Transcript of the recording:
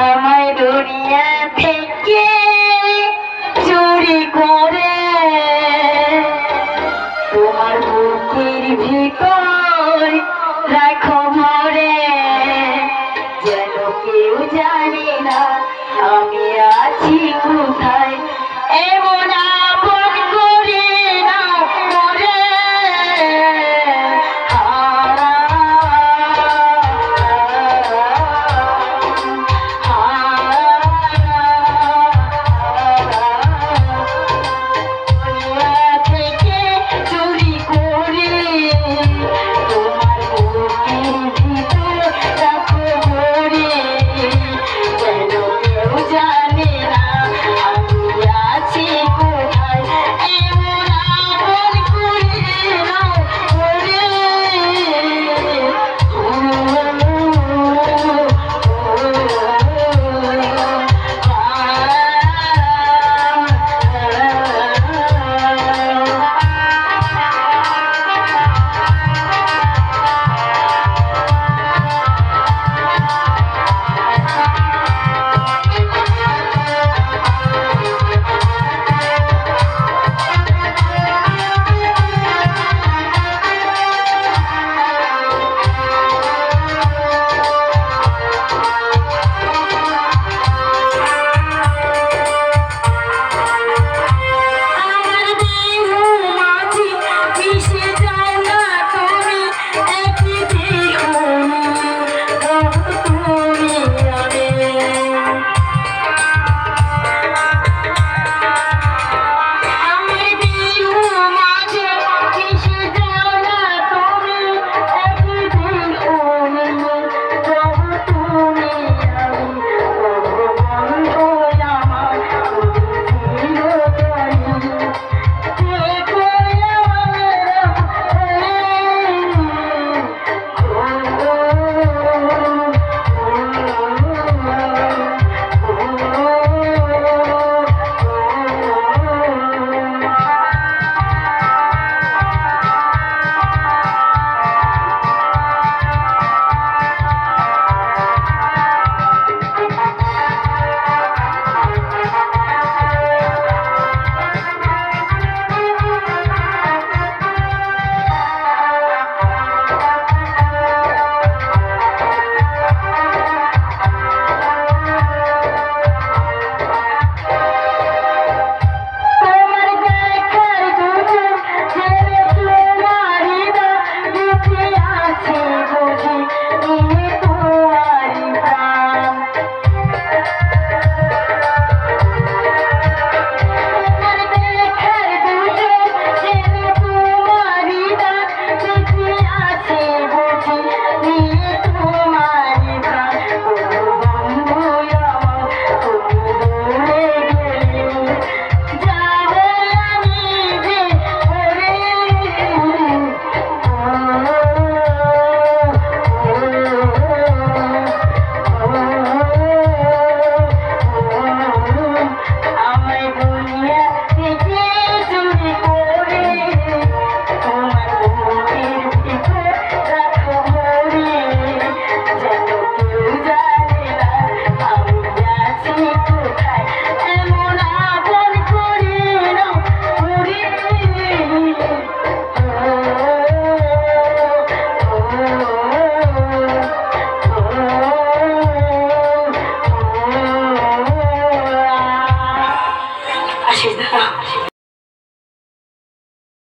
আমার দুনিয়া থেকে চুরি করে। তোমার বুকের ভিতর রাখো ভরে যেন কেউ জানি না আমি আছি কোথায়। এমন